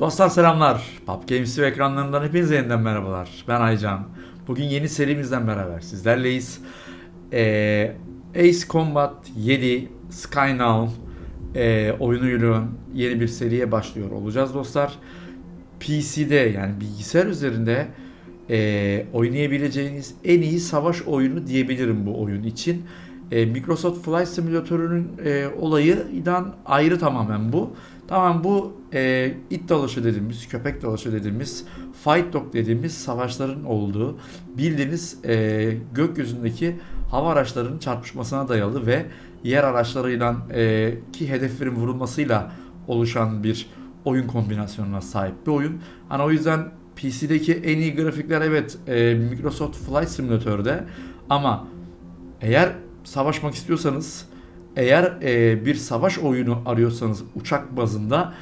Dostlar selamlar. PUBG Games TV ekranlarından hepinize yeniden merhabalar. Ben Aycan. Bugün yeni serimizden beraber sizlerleyiz. Ee, Ace Combat 7 Skynow e, oyunuyla yeni bir seriye başlıyor olacağız dostlar. PC'de yani bilgisayar üzerinde e, oynayabileceğiniz en iyi savaş oyunu diyebilirim bu oyun için. E, Microsoft Flight Simulator'un e, olayından ayrı tamamen bu. Tamam bu e, it dalaşı dediğimiz, köpek dalaşı dediğimiz, fight dog dediğimiz savaşların olduğu bildiğiniz e, gökyüzündeki hava araçlarının çarpışmasına dayalı ve yer araçlarıyla e, ki hedeflerin vurulmasıyla oluşan bir oyun kombinasyonuna sahip bir oyun. Hani o yüzden PC'deki en iyi grafikler evet e, Microsoft Flight Simulator'da ama eğer savaşmak istiyorsanız eğer e, bir savaş oyunu arıyorsanız uçak bazında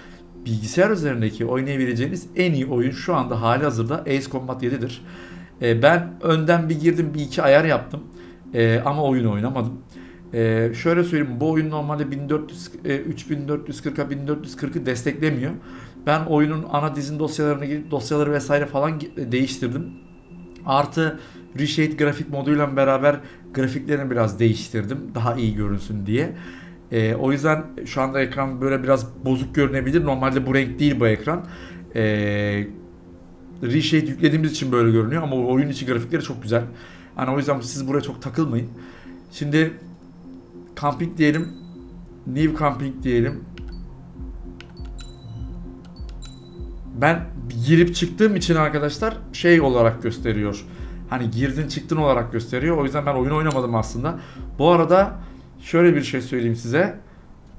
bilgisayar üzerindeki oynayabileceğiniz en iyi oyun şu anda hali hazırda Ace Combat 7'dir. E, ben önden bir girdim bir iki ayar yaptım E, ama oyunu oynamadım. E, şöyle söyleyeyim bu oyun normalde 1400 e, 3440'a 1440'ı desteklemiyor. Ben oyunun ana dizin dosyalarını dosyaları vesaire falan gi- değiştirdim. Artı Reshade grafik moduyla beraber grafiklerini biraz değiştirdim. Daha iyi görünsün diye. Ee, o yüzden şu anda ekran böyle biraz bozuk görünebilir. Normalde bu renk değil bu ekran. Ee, Reshade yüklediğimiz için böyle görünüyor ama oyun içi grafikleri çok güzel. Hani o yüzden siz buraya çok takılmayın. Şimdi camping diyelim. New camping diyelim. Ben girip çıktığım için arkadaşlar şey olarak gösteriyor. Hani girdin çıktın olarak gösteriyor. O yüzden ben oyun oynamadım aslında. Bu arada şöyle bir şey söyleyeyim size.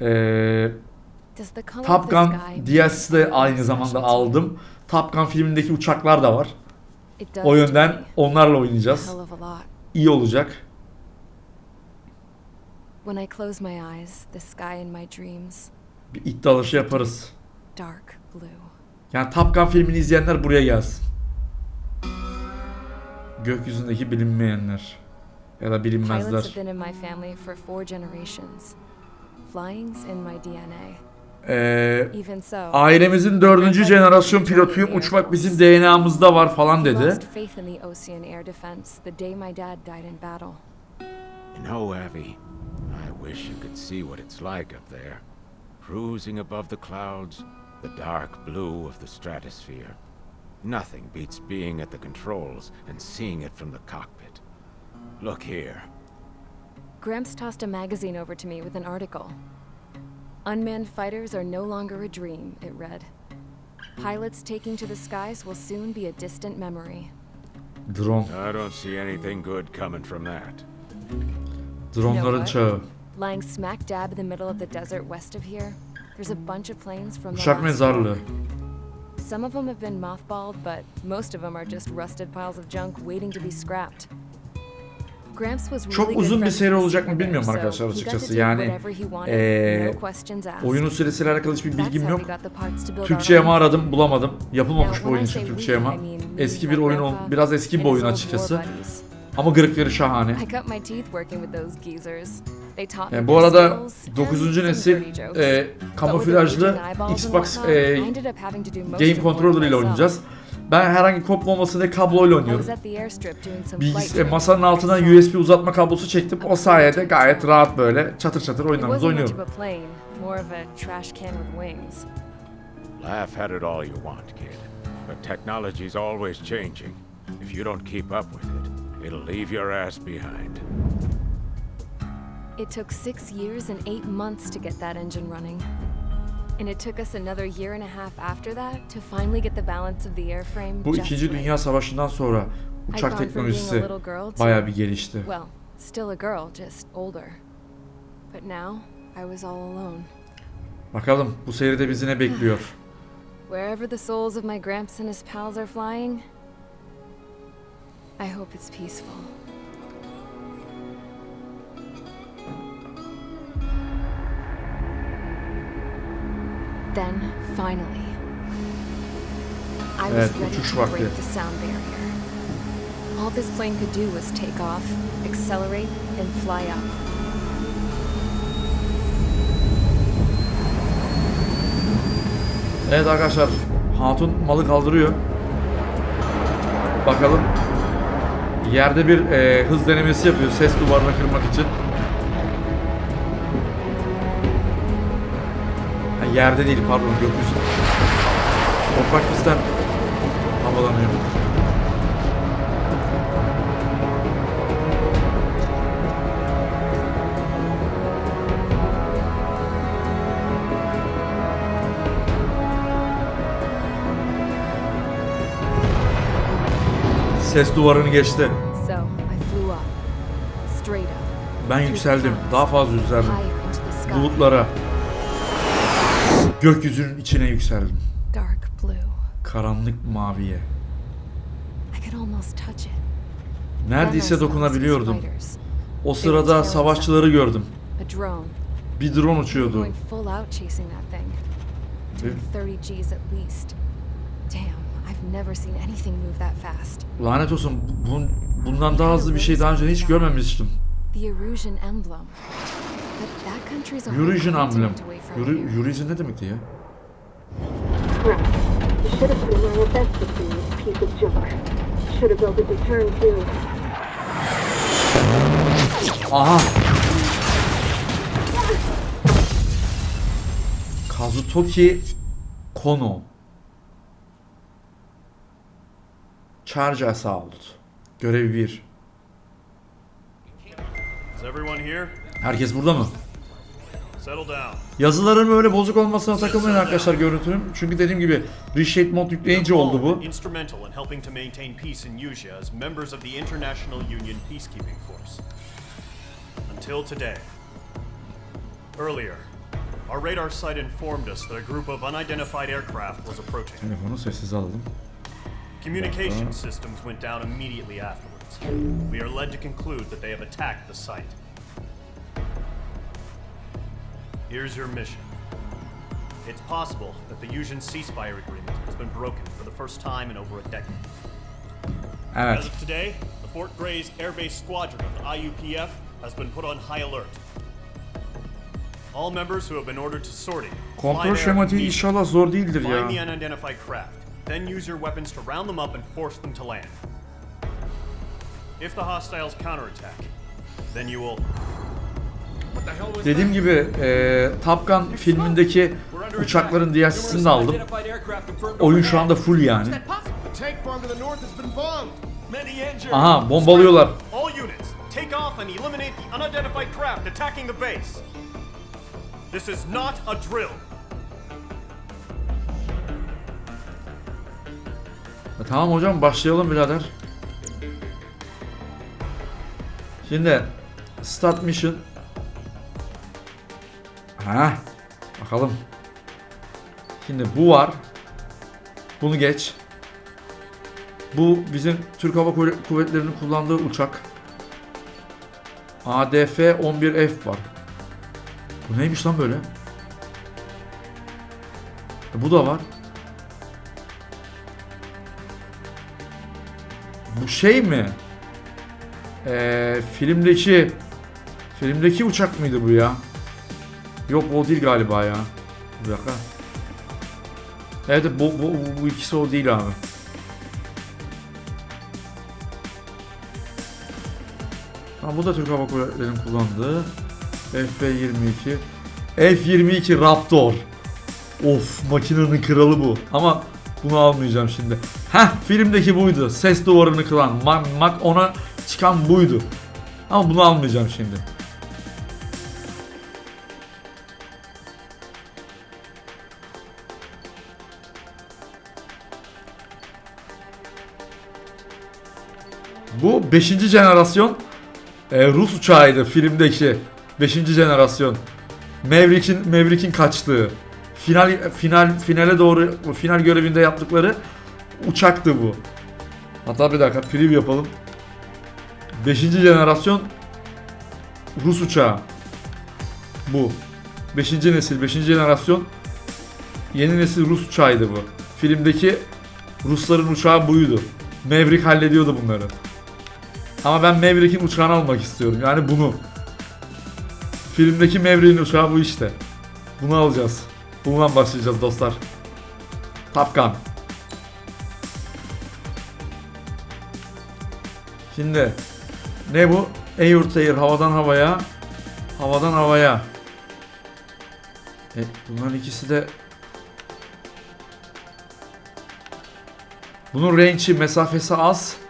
Ee, Top Gun DLC'si de aynı zamanda aldım. Top Gun filmindeki uçaklar da var. O yönden onlarla oynayacağız. İyi olacak. When I close my eyes, the sky in my dreams, Bir iddialaşı yaparız. dark blue. Yani Top Gun filmini izleyenler buraya gelsin. Gökyüzündeki bilinmeyenler. Ya da Pilots bilinmezler. have been in my family for four generations. Flying's in my DNA. Ee, Even so, ailemizin dördüncü jenerasyon pilotuyum. Uçmak bizim DNA'mızda var falan I dedi. lost faith in the ocean air defense the day my dad died in battle. You know, Abby, I wish you could see what it's like up there. Cruising above the clouds, the dark blue of the stratosphere. Nothing beats being at the controls and seeing it from the cockpit. Look here. Gramps tossed a magazine over to me with an article. Unmanned fighters are no longer a dream, it read. Pilots taking to the skies will soon be a distant memory. Drone. I don't see anything good coming from that. Dronların what? çağı. Lying smack dab in the middle of the desert west of here, there's a bunch of planes from the Uçak last mezarlığı. Some of them have been mothballed, but most of them are just rusted piles of junk waiting to be scrapped. Çok uzun bir seri olacak mı bilmiyorum arkadaşlar açıkçası. Yani, asked. Oyunun süresiyle alakalı hiçbir bilgim yok. we got the parts to build Türkçe our yama own. aradım bulamadım. Yapılmamış bu oyun için say Türkçe we, yama. I mean Eski bir oyun biraz eski bir oyun açıkçası. Ama grafikleri şahane. E, bu arada skills 9. and some nesil e, kamuflajlı Xbox e, I ended up having to do most game of the work controller ile oynayacağız. Ben herhangi kopma olmasın diye kabloyla I oynuyorum. was at the airstrip doing some Bilgis flight e, training masanın altından. USB uzatma kablosu çektim. O sayede gayet rahat böyle çatır çatır much oynuyorum. of a plane, more of a trash can with wings. Laugh at it all you want, kid. But technology's always changing. If you don't keep up with it, it'll leave your ass behind. It took six years and eight months to get that engine running. And it took us another year and a half after that to finally get the balance of the airframe Bu just 2. right. Dünya Savaşı'ndan sonra I'd uçak gone from being a teknolojisi little girl to, bayağı bir gelişti. well, still a girl, just older. But now, I was all alone. Bakalım bu seride bizi ne bekliyor? Wherever the souls of my Gramps and his pals are flying, I hope it's peaceful. Then, finally, I was Evet, ready to vakti. the sound barrier. All this plane could do was take off, accelerate, and fly up. Evet arkadaşlar Hatun malı kaldırıyor. Bakalım. Yerde bir e, hız denemesi yapıyor ses duvarını kırmak için. Yerde değil pardon gökyüzü. Toprak pistten havalanıyor. Ses duvarını geçti. Ben yükseldim. Daha fazla yükseldim. Bulutlara. Gökyüzünün içine yükseldim. Dark blue. Karanlık maviye. I could almost touch it. Neredeyse dokunabiliyordum. O sırada savaşçıları gördüm. Bir drone uçuyordu. Going full out chasing that thing. Doing 30 G's at least. Damn, I've never seen anything move that fast. Lanet olsun bun, bundan daha hızlı bir şey daha önce hiç görmemiştim. Emblem. Eurasian emblem. Here. Eurasian ne demekti ya? Aha! Kazutoki Kono. Charge Assault. Görev 1. Is everyone here? Herkes burada mı? Yazıların böyle bozuk olmasına takılmayın arkadaşlar görüntünün. Çünkü dediğim gibi Reshape mod yükleyince oldu bu. Until today. Earlier, our radar site informed us that a group of unidentified aircraft was approaching. Telefonu sessiz alalım. Communication systems went down immediately afterwards. We are led to conclude that they have attacked the site. Here's your mission. It's possible that the Yusian ceasefire agreement has been broken for the first time in over a decade. Evet. As of today, the Fort Grays Air Base Squadron of the IUPF has been put on high alert. All members who have been ordered to sortie. Kontrol şematiği inşallah zor değildir Find the unidentified craft, then use your weapons to round them up and force them to land. If the hostiles counterattack, then you will. Dediğim gibi e, Top Gun filmindeki uçakların DLC'sini de aldım. Oyun şu anda full yani. Aha bombalıyorlar. This is not a drill. E, tamam hocam başlayalım birader. Şimdi Start Mission. Ha, bakalım. Şimdi bu var. Bunu geç. Bu bizim Türk Hava Kuvve- Kuvvetleri'nin kullandığı uçak. ADF 11F var. Bu neymiş lan böyle? E, bu da var. Bu şey mi? Ee, filmdeki filmdeki uçak mıydı bu ya? Yok o değil galiba ya. Bir dakika. Evet bu, bu, bu, ikisi o değil abi. Ha, bu da Türk Hava Kuvvetleri'nin kullandığı FB-22 F-22 Raptor Of makinenin kralı bu. Ama bunu almayacağım şimdi. Heh filmdeki buydu. Ses duvarını kılan. Mak, mak ona çıkan buydu. Ama bunu almayacağım şimdi. 5. jenerasyon e, Rus uçağıydı filmdeki 5. jenerasyon. Maverick'in Maverick'in kaçtığı final final finale doğru final görevinde yaptıkları uçaktı bu. Hatta bir dakika preview yapalım. 5. jenerasyon Rus uçağı. Bu. 5. nesil, 5. jenerasyon yeni nesil Rus uçağıydı bu. Filmdeki Rusların uçağı buydu. Maverick hallediyordu bunları. Ama ben Maverick'in uçağını almak istiyorum. Yani bunu. Filmdeki Maverick'in uçağı bu işte. Bunu alacağız. Bundan başlayacağız dostlar. Top Gun. Şimdi ne bu? Air to air havadan havaya. Havadan havaya. E, bunların ikisi de Bunun range'i mesafesi az.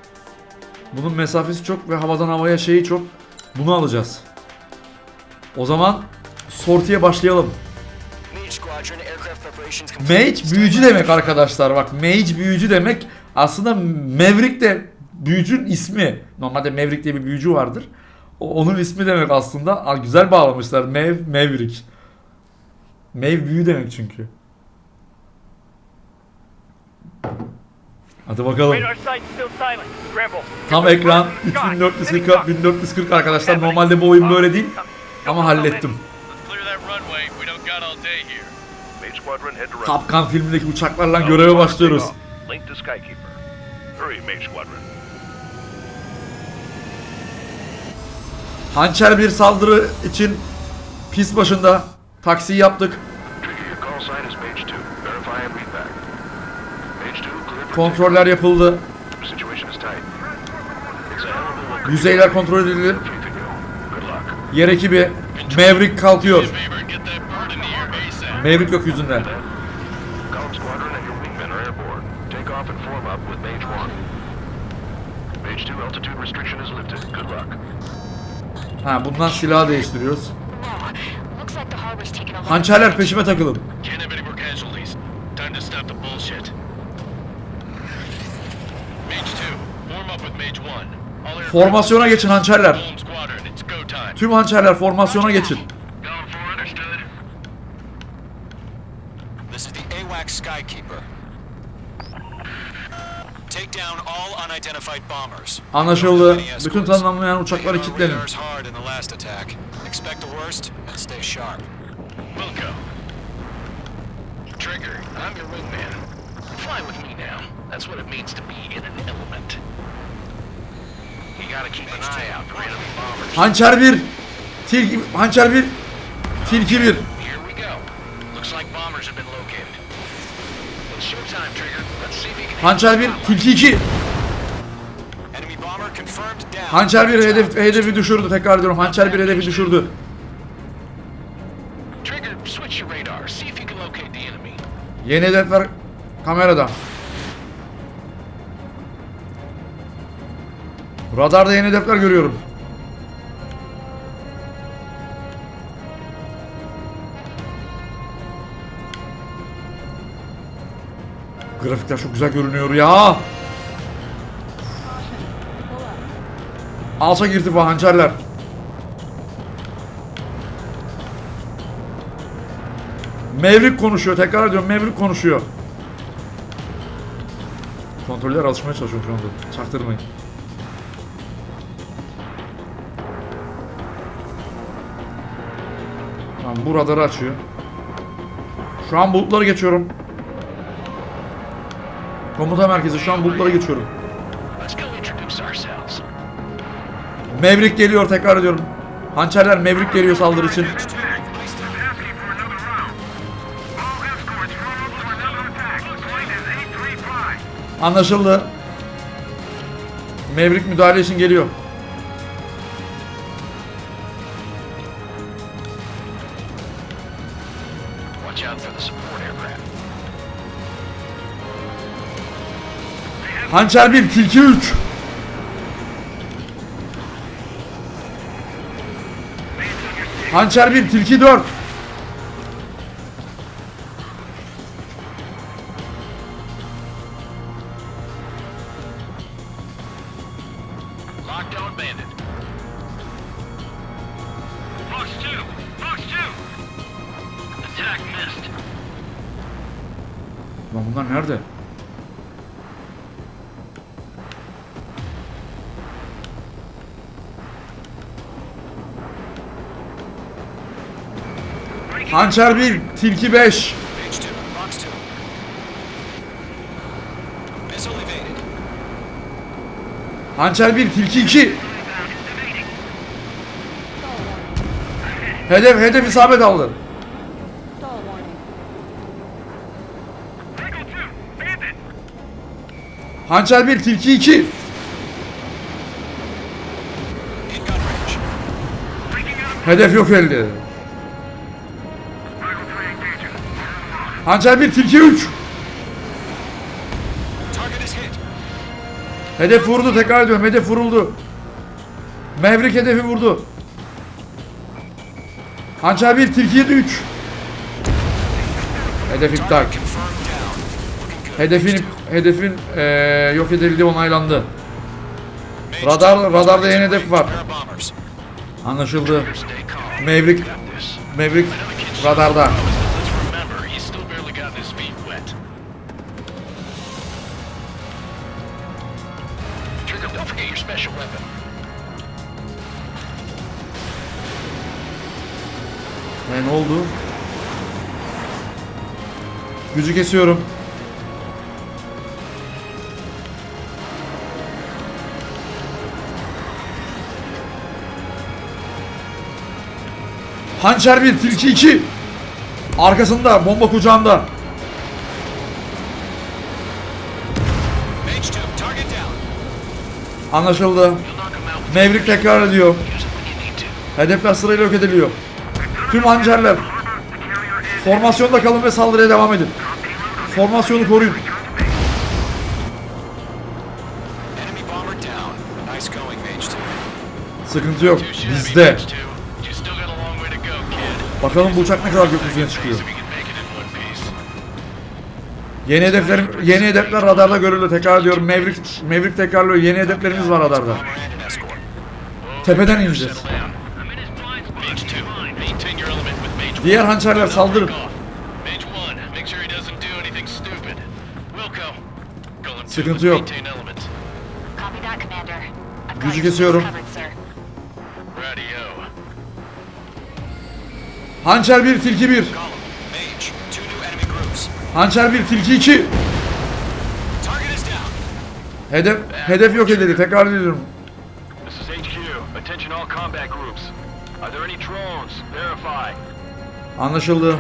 Bunun mesafesi çok ve havadan havaya şeyi çok. Bunu alacağız. O zaman sortiye başlayalım. Mage büyücü demek arkadaşlar. Bak Mage büyücü demek. Aslında Maverick de büyücünün ismi. Normalde Maverick diye bir büyücü vardır. O, onun ismi demek aslında. Aa, güzel bağlamışlar. Mav, Maverick. Mav büyü demek çünkü. Hadi bakalım. Tam ekran 3440 1440 arkadaşlar. Normalde bu oyun böyle değil. Ama hallettim. Gun filmindeki uçaklarla göreve başlıyoruz. Hançer bir saldırı için pis başında taksiyi yaptık. Trigger, your call sign is Mage 2. Verify and read back. Mage 2, clear for Kontroller yapıldı. The situation is tight. It's a hell of a look. Yüzeyler kontrol edildi. Yer ekibi Maverick kalkıyor. Maverick yok yüzünden. Column Squadron and your wingmen are airborne. Take off and form up with Mage 1. Mage 2, altitude restriction is lifted. Good luck. Ha bundan silahı değiştiriyoruz. Hançerler peşime takılın. Formasyona geçin hançerler. Tüm hançerler formasyona geçin. Going for understood. This is the AWACS Skykeeper. Take down all unidentified bombers. Anlaşıldı. Bütün tanımlanmayan uçakları kilitlenin. Radars hard in the last attack. Expect the worst and stay sharp. Wilco. Trigger, I'm your wingman. Fly with me now. That's what it means to be in an element. You gotta keep an eye out for enemy bombers. Hançer 1. Tilki Hançer 1. Tilki 1. Here we go. Looks like bombers have been located. It's showtime, Trigger. Let's see if you can... Hançer 1. Tilki 2. Enemy bomber confirmed down. Hançer 1 hedef, hedefi düşürdü. Tekrar ediyorum. Hançer 1 hedefi düşürdü. Trigger, switch your radar. See if you can locate the enemy. Yeni hedefler kamerada. Radarda yeni hedefler görüyorum. Grafikler çok güzel görünüyor ya. Alçak irtifa hançerler. Mevrik konuşuyor. Tekrar ediyorum. Mevrik konuşuyor. Kontroller alışmaya çalışıyorum şu anda. Çaktırmayın. Tamam bu radarı açıyor. Şu an bulutları geçiyorum. Komuta merkezi şu an bulutları geçiyorum. Mevrik geliyor tekrar ediyorum. Hançerler Mevrik geliyor saldırı için. Anlaşıldı. Mevrik müdahale için geliyor. Hançer 1, tilki 3. Hançer 1, tilki 4. Locked on bandit. Fox 2! Fox 2! Attack missed. Lan bunlar nerede? Hançer 1, tilki 5. Mage 2, Fox 2. Missile evaded. Hançer 1, tilki 2. Hedef, hedef isabet aldı. Hançer 1, tilki 2. In gun range. Hedef yok elde. Hançer 1, tilki 3. Target is hit. Hedef vurdu tekrar ediyorum hedef vuruldu. Mevrik hedefi vurdu. Hançer 1, tilki 7 3. Hedef iptal. Hedefin hedefin eee, yok edildiği onaylandı. Radar- radarda yeni hedef var. Anlaşıldı. Mevrik. Mevrik radarda. Gücü kesiyorum. Hançer 1, tilki 2. Arkasında, bomba kucağında. Anlaşıldı. Mevrik tekrar ediyor. Hedefler sırayla yok ediliyor. Tüm hançerler. Formasyonda kalın ve saldırıya devam edin. Formasyonu koruyun. Sıkıntı yok. Bizde. Bakalım bu uçak ne kadar gökyüzüne çıkıyor. Yeni hedeflerim, yeni hedefler radarda görüldü. Tekrar ediyorum. Mevrik, Mevrik tekrarlıyor. Yeni hedeflerimiz var radarda. Tepeden ineceğiz. Diğer hançerler saldırın. Sıkıntı yok. Gücü kesiyorum. Hançer 1, tilki 1. Golem. Mage. Two new enemy groups. Hançer 1, tilki 2. Target is down. Hedef, hedef yok edildi. Tekrar ediyorum. Anlaşıldı.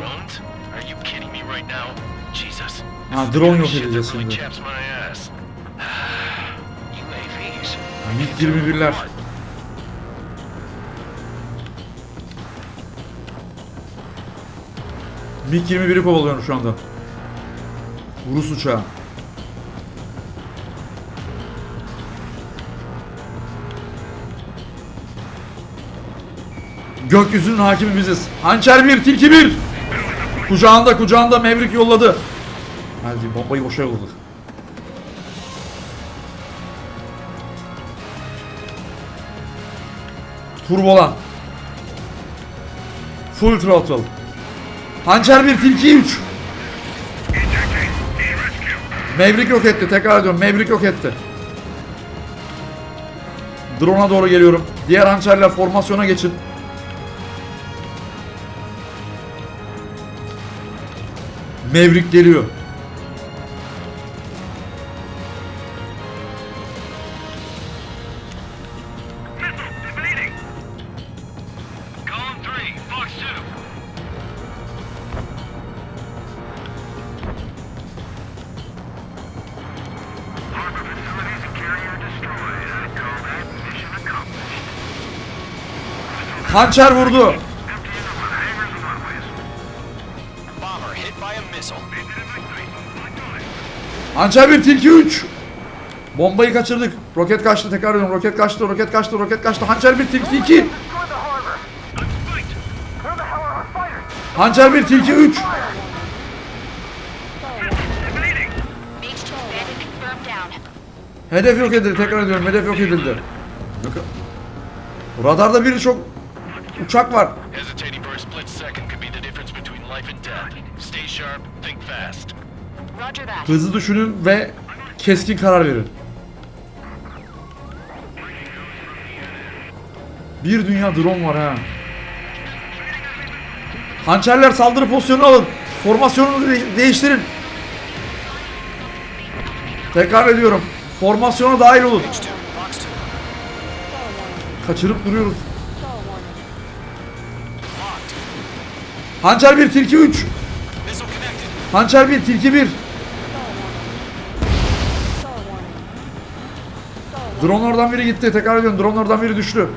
Ha, drone yok edeceğiz şimdi. chaps my ass. UAVs. MiG 21'ler. MiG 21'i kovalıyorum şu anda. Rus uçağı. Gökyüzünün hakimi biziz. Hançer 1, tilki 1. Kucağında kucağında Mevrik yolladı. Hadi bombayı boşa yolladık. Turbolan. Full throttle. Hançer 1, tilki 3. Mevrik yok etti. Tekrar ediyorum. Mevrik yok etti. Drone'a doğru geliyorum. Diğer hançerler formasyona geçin. Mevrik geliyor. Hançer vurdu. Hançer 1, tilki 3. Bombayı kaçırdık. Roket kaçtı. Tekrar ediyorum. Roket kaçtı. Roket kaçtı. Roket kaçtı. Hançer 1, tilki 2. Hançer 1, tilki 3. Mage 2, bandit confirmed down. Hedef yok edildi. Tekrar ediyorum. Hedef yok edildi. Radarda bir çok uçak var. Hesitating for a split second could be the difference between life and death. Stay sharp, think fast. Roger that. Hızlı düşünün ve keskin karar verin. Bir dünya drone var ha. Hançerler saldırı pozisyonu alın. Formasyonu de- değiştirin. Tekrar ediyorum. Formasyona dahil olun. Kaçırıp duruyoruz. Hançer 1, tilki 3. Hançer 1, tilki 1. Drone oradan biri gitti. Tekrar ediyorum. Drone oradan biri düştü.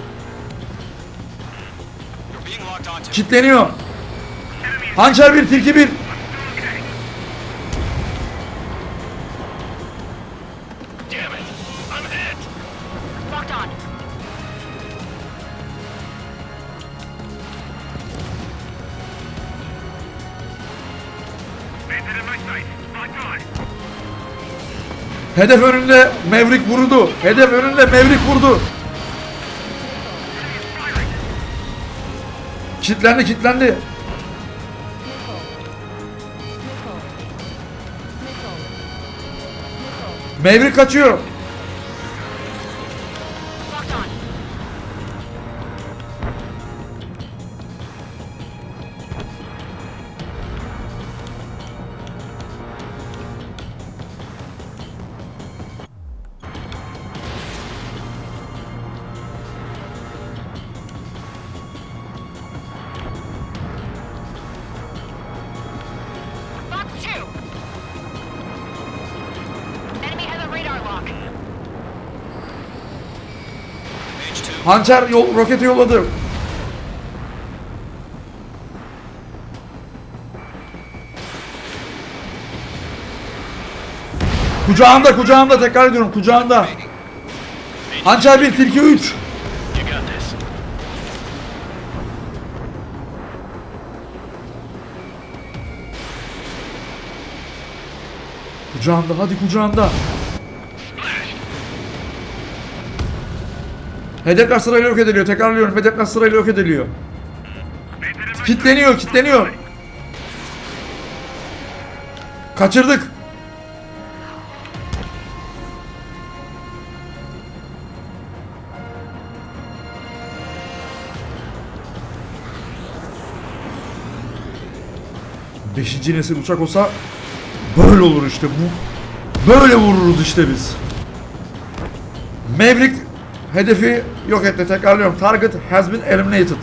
Kitleniyor. Hançer 1, tilki 1. Hedef önünde Mevrik vurdu. Hedef önünde Mevrik vurdu. Kitlendi, kitlendi. Mevrik kaçıyor. Hançer yol, roketi yolladı. Kucağında, kucağında tekrar ediyorum kucağında. Hançer bir, tilki 3. You got this. Kucağında, hadi kucağında. Hedefler sırayla yok ediliyor. Tekrarlıyorum. Hedefler sırayla yok ediliyor. Kitleniyor, kitleniyor. Kaçırdık. Beşinci nesil uçak olsa böyle olur işte bu. Böyle vururuz işte biz. Maverick hedefi yok etti. Tekrarlıyorum. Target has been eliminated.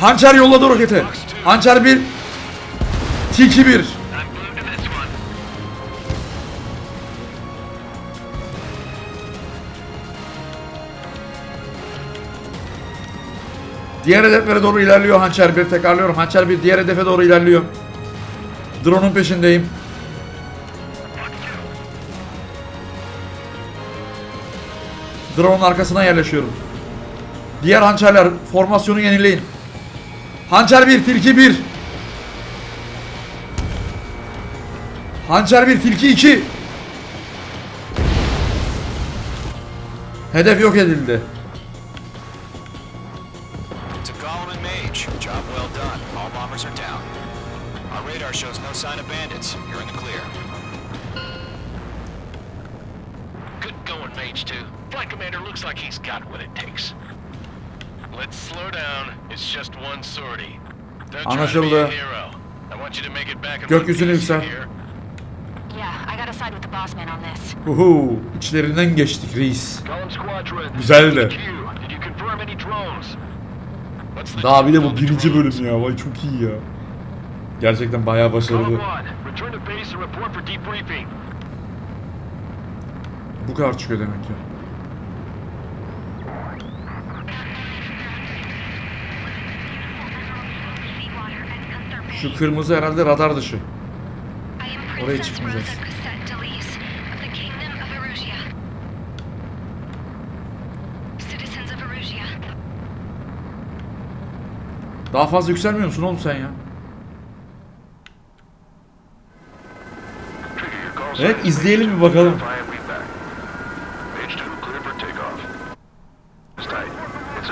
Hançer yolladı roketi. Hançer 1 Tilki 1 Diğer hedeflere doğru ilerliyor Hançer 1 tekrarlıyorum. Hançer 1 diğer hedefe doğru ilerliyor. Drone'un peşindeyim. Drone'un arkasına yerleşiyorum. Diğer hançerler formasyonu yenileyin. Hançer 1, tilki 1. Hançer 1, tilki 2. Hedef yok edildi. Sign of bandits. You're in the clear. Good going, Mage 2. Flight Commander looks like he's got what it takes. Let's slow down. It's just one sortie. Don't try to be a Anlaşıldı. hero. I want you to make it back in Gökyüzüne one piece, you yüksel. hear? Yeah, I gotta side with the boss man on this. Uhu, içlerinden geçtik reis. Güzeldi. Daha bir de deal bu birinci bölüm ya. Vay çok iyi ya. Gerçekten bayağı başarılı. 1, return to base and report for debriefing. Bu kadar çıkıyor demek ki. Şu kırmızı herhalde radar dışı. Oraya çıkmayacağız. Daha fazla yükselmiyor musun oğlum sen ya? Trigger, your call Evet sign is izleyelim Mage bir bakalım. two. Verify and read back. Mage 2, clear for takeoff. It's tight. It's a hell of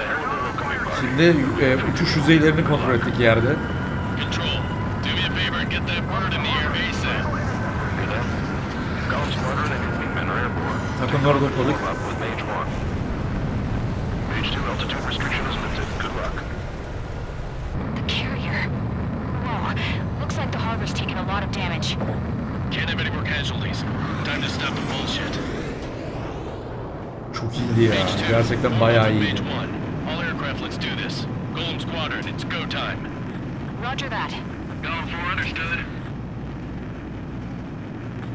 a little coming by. Şimdi e, uçuş yüzeylerini kontrol ettik yerde. Takımları topladık. Form up with Mage 1. Mage 2, altitude restriction is lifted. Good luck. The carrier. Whoa. Looks like the harbor's taken a lot of damage. Casualties. Time to stop the bullshit. Çok iyiydi ya. Mage 2, Gerçekten bayağı iyiydi. Mage 1. All aircraft, let's do this. Golem Squadron, it's go time. Roger that. Going for understood.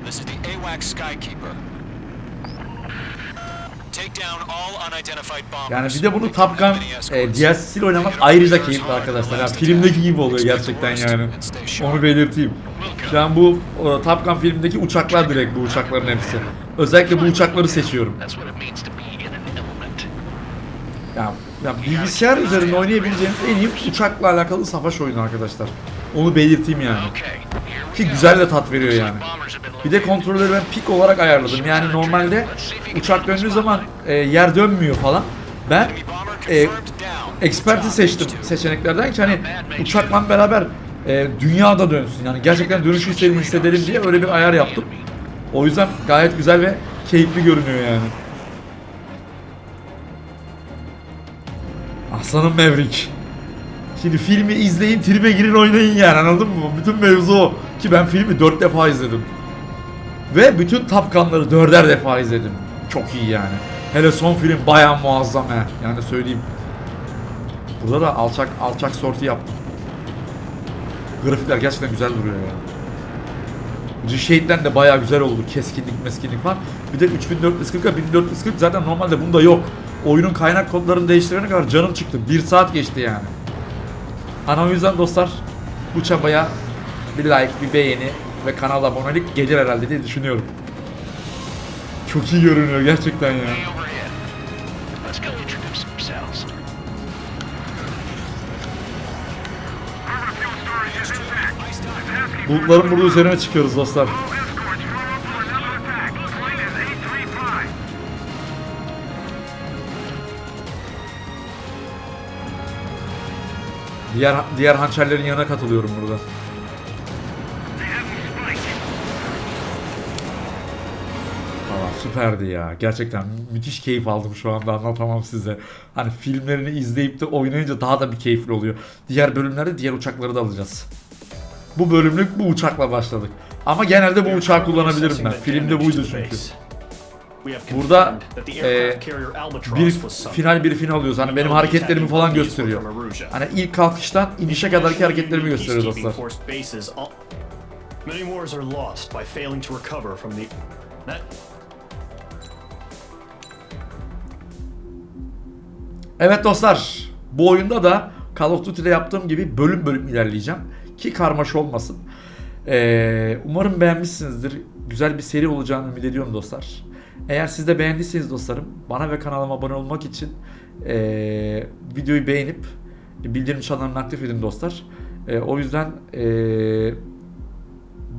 This is the AWACS Skykeeper. Take down all unidentified bombers. Yani bir de bunu Top Gun e. DLC'siyle oynamak ayrıca keyifli arkadaşlar. Yani filmdeki gibi oluyor gerçekten yani. Onu belirteyim. Şu an bu o, Top Gun filmindeki uçaklar direkt bu uçakların hepsi. Özellikle bu uçakları seçiyorum. Ya, ya bilgisayar üzerinde oynayabileceğiniz en iyi uçakla alakalı savaş oyunu arkadaşlar. Onu belirteyim yani. Ki güzel de tat veriyor yani. Bir de kontrolleri ben pik olarak ayarladım. Yani normalde uçak döndüğü zaman e, yer dönmüyor falan. Ben e, Job, seçtim Mage 2. seçeneklerden ki hani uçakla beraber e, dünyada dönsün. Yani gerçekten dönüş hissini hissedelim diye öyle bir ayar yaptım. O yüzden gayet güzel ve keyifli görünüyor yani. Aslanım Maverick. Şimdi filmi izleyin, tribe girin oynayın yani anladın mı? Bütün mevzu o. Ki ben filmi dört defa izledim. Ve bütün Top Gun'ları dörder defa izledim. Çok iyi yani. Hele son film bayağı muazzam he. Yani söyleyeyim. Burada da alçak alçak sorti yaptım. Grafikler gerçekten güzel duruyor ya. Reshade'den de bayağı güzel oldu. Keskinlik meskinlik var. Bir de 3440 ile 1440 zaten normalde bunda yok. Oyunun kaynak kodlarını değiştirene kadar canım çıktı. 1 saat geçti yani. Hani o yüzden dostlar bu çabaya bir like, bir beğeni ve kanala abonelik gelir herhalde diye düşünüyorum. Çok iyi görünüyor gerçekten ya. Bulutların burada üzerine çıkıyoruz dostlar. Diğer diğer hançerlerin yanına katılıyorum burada. Valla süperdi ya. Gerçekten müthiş keyif aldım şu anda anlatamam size. Hani filmlerini izleyip de oynayınca daha da bir keyifli oluyor. Diğer bölümlerde diğer uçakları da alacağız. Bu bölümlük bu uçakla başladık. Ama genelde bu uçağı kullanabilirim ben. Filmde buydu çünkü. Burada e, bir final bir final alıyoruz. Hani benim hareketlerimi falan gösteriyor. Hani ilk kalkıştan inişe kadarki hareketlerimi gösteriyor dostlar. Many wars are lost by failing to recover from the. Evet dostlar, bu oyunda da Call of Duty'de yaptığım gibi bölüm bölüm ilerleyeceğim. Ki karmaşa olmasın. Ee, umarım beğenmişsinizdir. Güzel bir seri olacağını ümit ediyorum dostlar. Eğer siz de beğendiyseniz dostlarım, bana ve kanalıma abone olmak için ee, videoyu beğenip bildirim çanlarını aktif edin dostlar. Ee, o yüzden ee,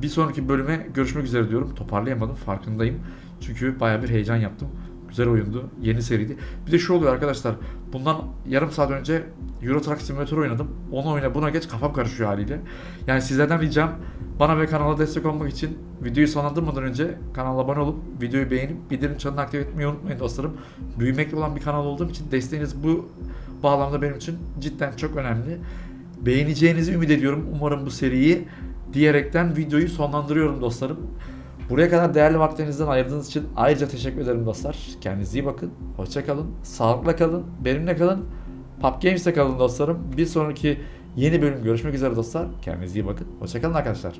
bir sonraki bölüme görüşmek üzere diyorum. Toparlayamadım farkındayım. Çünkü baya bir heyecan yaptım. Güzel oyundu. Yeni seriydi. Bir de şu oluyor arkadaşlar. Bundan yarım saat önce Euro Truck Simulator oynadım. Onu oyna buna geç kafam karışıyor haliyle. Yani sizlerden ricam bana ve kanala destek olmak için videoyu sonlandırmadan önce kanala abone olup videoyu beğenip bildirim çanını aktif etmeyi unutmayın dostlarım. Büyümekte olan bir kanal olduğum için desteğiniz bu bağlamda benim için cidden çok önemli. Beğeneceğinizi ümit ediyorum. Umarım bu seriyi diyerekten videoyu sonlandırıyorum dostlarım. Buraya kadar değerli vaktinizden ayırdığınız için ayrıca teşekkür ederim dostlar. Kendinize iyi bakın. Hoşça kalın. Sağlıkla kalın. Benimle kalın. Pub Games'te kalın dostlarım. Bir sonraki yeni bölüm görüşmek üzere dostlar. Kendinize iyi bakın. Hoşça kalın arkadaşlar.